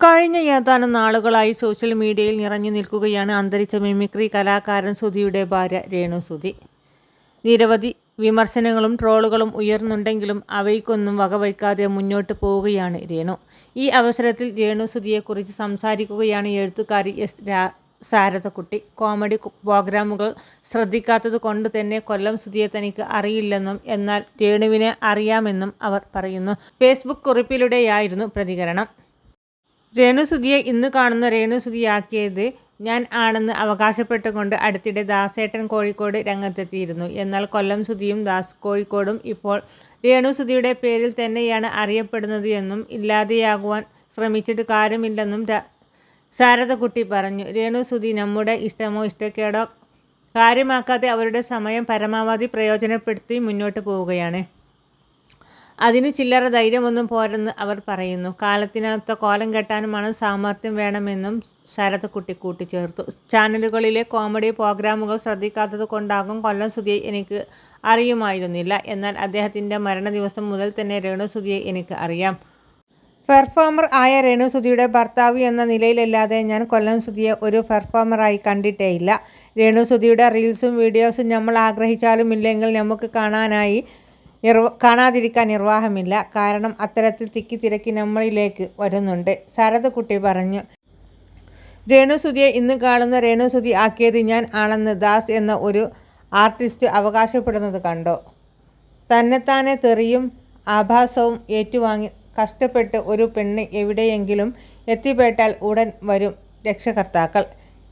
കഴിഞ്ഞ ഏതാനും നാളുകളായി സോഷ്യൽ മീഡിയയിൽ നിറഞ്ഞു നിൽക്കുകയാണ് അന്തരിച്ച മിമിക്രി കലാകാരൻ സുധിയുടെ ഭാര്യ രേണു സുധി. നിരവധി വിമർശനങ്ങളും ട്രോളുകളും ഉയർന്നുണ്ടെങ്കിലും അവയ്ക്കൊന്നും വകവയ്ക്കാതെ മുന്നോട്ട് പോവുകയാണ് രേണു. ഈ അവസരത്തിൽ രേണു സുധിയെക്കുറിച്ച് സംസാരിക്കുകയാണ് എഴുത്തുകാരി എസ് രാ സാരഥക്കുട്ടി. കോമഡി പ്രോഗ്രാമുകൾ ശ്രദ്ധിക്കാത്തത് കൊണ്ട് തന്നെ കൊല്ലം സുധിയെ തനിക്ക് അറിയില്ലെന്നും എന്നാൽ രേണുവിനെ അറിയാമെന്നും അവർ പറയുന്നു. ഫേസ്ബുക്ക് കുറിപ്പിലൂടെയായിരുന്നു പ്രതികരണം. രേണുസുതിയെ ഇന്ന് കാണുന്ന രേണുസുതിയാക്കിയത് ഞാൻ ആണെന്ന് അവകാശപ്പെട്ടുകൊണ്ട് അടുത്തിടെ ദാസേട്ടൻ കോഴിക്കോട് രംഗത്തെത്തിയിരുന്നു. എന്നാൽ കൊല്ലം സുതിയും ദാസ് കോഴിക്കോടും ഇപ്പോൾ രേണുസുതിയുടെ പേരിൽ തന്നെയാണ് അറിയപ്പെടുന്നത് എന്നും ഇല്ലാതെയാകുവാൻ ശ്രമിച്ചിട്ട് കാര്യമില്ലെന്നും ശാരദക്കുട്ടി പറഞ്ഞു. രേണുസുതി നമ്മുടെ ഇഷ്ടമോ ഇഷ്ടക്കേടോ കാര്യമാക്കാതെ അവരുടെ സമയം പരമാവധി പ്രയോജനപ്പെടുത്തി മുന്നോട്ട് പോവുകയാണ്. അതിന് ചില്ലറ ധൈര്യമൊന്നും പോരെന്ന് അവർ പറയുന്നു. കാലത്തിനകത്ത് കോലം കെട്ടാനുമാണ് സാമർഥ്യം വേണമെന്നും ശരത് കുട്ടി കൂട്ടിച്ചേർത്തു. ചാനലുകളിലെ കോമഡി പ്രോഗ്രാമുകൾ ശ്രദ്ധിക്കാത്തത് കൊണ്ടാകും കൊല്ലം സുധിയെ എനിക്ക് അറിയുമായിരുന്നില്ല. എന്നാൽ അദ്ദേഹത്തിന്റെ മരണ ദിവസം മുതൽ തന്നെ രേണു സുധിയെ എനിക്ക് അറിയാം. പെർഫോമർ ആയ രേണു സുധിയുടെ ഭർത്താവ് എന്ന നിലയിലല്ലാതെ ഞാൻ കൊല്ലം സുധിയെ ഒരു പെർഫോമറായി കണ്ടിട്ടേയില്ല. രേണു സുധിയുടെ റീൽസും വീഡിയോസും നമ്മൾ ആഗ്രഹിച്ചാലും ഇല്ലെങ്കിൽ നമുക്ക് കാണാനായി നിർവ കാണാതിരിക്കാൻ നിർവാഹമില്ല. കാരണം അത്തരത്തിൽ തിക്കി തിരക്കി നമ്മളിലേക്ക് വരുന്നുണ്ട്. ശരദക്കുട്ടി പറഞ്ഞു രേണുസുതിയെ ഇന്ന് കാണുന്ന രേണുസുതി ആക്കിയത് ഞാൻ ആണെന്ന് ദാസ് എന്ന ഒരു ആർട്ടിസ്റ്റ് അവകാശപ്പെടുന്നത് കണ്ടോ? തന്നെത്താനെ തെറിയും ആഭാസവും ഏറ്റുവാങ്ങി കഷ്ടപ്പെട്ട് ഒരു പെണ്ണ് എവിടെയെങ്കിലും എത്തിപ്പെട്ടാൽ ഉടൻ വരും രക്ഷകർത്താക്കൾ.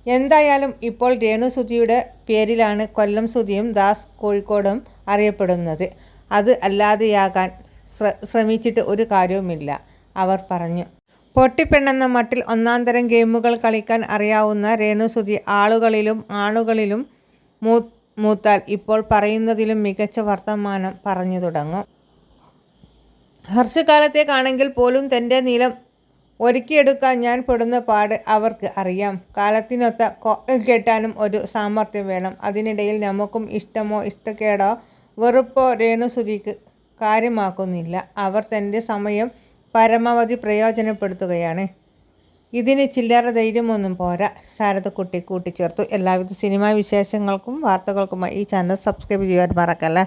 എന്തായാലും ഇപ്പോൾ രേണുസുതിയുടെ പേരിലാണ് കൊല്ലം സുതിയും ദാസ് കോഴിക്കോടും അറിയപ്പെടുന്നത്. അത് അല്ലാതെയാകാൻ ശ്രമിച്ചിട്ട് ഒരു കാര്യവുമില്ല അവർ പറഞ്ഞു. പൊട്ടിപ്പെണ്ണെന്ന മട്ടിൽ ഒന്നാന്തരം ഗെയിമുകൾ കളിക്കാൻ അറിയാവുന്ന രേണുസുതി ആളുകളിലും ആണുകളിലും മൂ മൂത്താൽ ഇപ്പോൾ പറയുന്നതിലും മികച്ച വർത്തമാനം പറഞ്ഞു തുടങ്ങും. ഹർഷകാലത്തേക്കാണെങ്കിൽ പോലും തന്റെ നീളം ഒരുക്കിയെടുക്കാൻ ഞാൻ പെടുന്ന പാട് അവർക്ക് അറിയാം. കാലത്തിനൊത്ത കോൽ കെട്ടാനും ഒരു സാമർഥ്യം വേണം. അതിനിടയിൽ നമുക്കും ഇഷ്ടമോ ഇഷ്ടക്കേടോ വെറുപ്പോ രേണുസുതിക്ക് കാര്യമാക്കുന്നില്ല. അവർ തന്റെ സമയം പരമാവധി പ്രയോജനപ്പെടുത്തുകയാണ്. ഇതിന് ചില്ലറ ധൈര്യമൊന്നും പോരാ. ശാരദക്കുട്ടി കൂട്ടിച്ചേർത്തു. എല്ലാവിധ സിനിമാ വിശേഷങ്ങൾക്കും വാർത്തകൾക്കുമായി ഈ ചാനൽ സബ്സ്ക്രൈബ് ചെയ്യാൻ മറക്കല്ലേ?